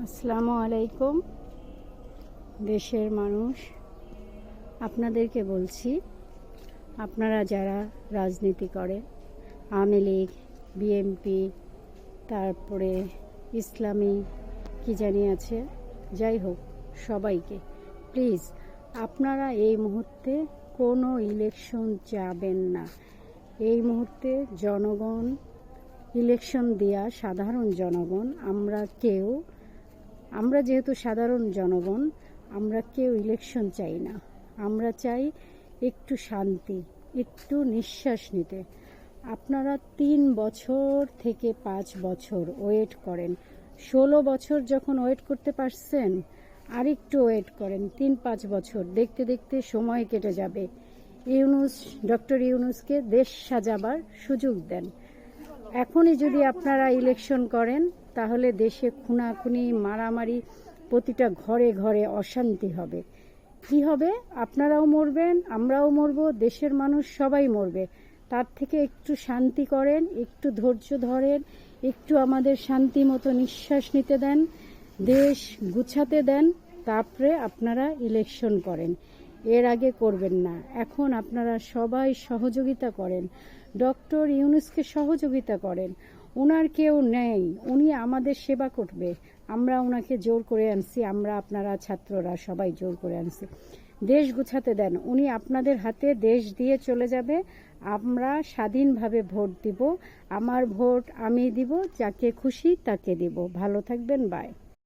আসসালামু আলাইকুম, দেশের মানুষ। আপনাদেরকে বলছি, আপনারা যারা রাজনীতি করে, আওয়ামী লীগ বিএমপি তারপরে ইসলামী, কি জানি আছে, যাই হোক, সবাইকে, প্লিজ, আপনারা এই মুহূর্তে কোনো ইলেকশন যাবেন না। এই মুহূর্তে জনগণ, ইলেকশন দেয়া সাধারণ জনগণ, আমরা কেউ আমরা যেহেতু সাধারণ জনগণ, আমরা কেউ ইলেকশন চাই না। আমরা চাই একটু শান্তি, একটু নিঃশ্বাস নিতে। আপনারা তিন বছর থেকে পাঁচ বছর ওয়েট করেন। ষোলো বছর যখন ওয়েট করতে পারছেন, আরেকটু ওয়েট করেন, তিন পাঁচ বছর। দেখতে দেখতে সময় কেটে যাবে। ইউনুস, ডক্টর ইউনুসকে দেশ সাজাবার সুযোগ দেন। এখনই যদি আপনারা ইলেকশন করেন তাহলে দেশে খুনাখুনি, মারামারি প্রতিটা ঘরে ঘরে অশান্তি হবে। কি হবে? আপনারাও মরবেন, আমরাও মরব, দেশের মানুষ সবাই মরবে। তার থেকে একটু শান্তি করেন, একটু ধৈর্য ধরেন, একটু আমাদের শান্তি মতো নিঃশ্বাস নিতে দেন, দেশ গুছাতে দেন, তারপরে আপনারা ইলেকশন করেন। এর আগে করবেন না। এখন আপনারা সবাই সহযোগিতা করেন। ডক্টর ইউনুসকে সহযোগিতা করেন। ওনার কেউ নেই, উনি আমাদের সেবা করবে। আমরা ওনাকে জোর করে আনছি, আমরা আপনারা ছাত্ররা সবাই জোর করে আনছি। দেশ গুছাতে দেন, উনি আপনাদের হাতে দেশ দিয়ে চলে যাবে। আমরা স্বাধীনভাবে ভোট দিব, আমার ভোট আমি দিব, যাকে খুশি তাকে দিব। ভালো থাকবেন বাই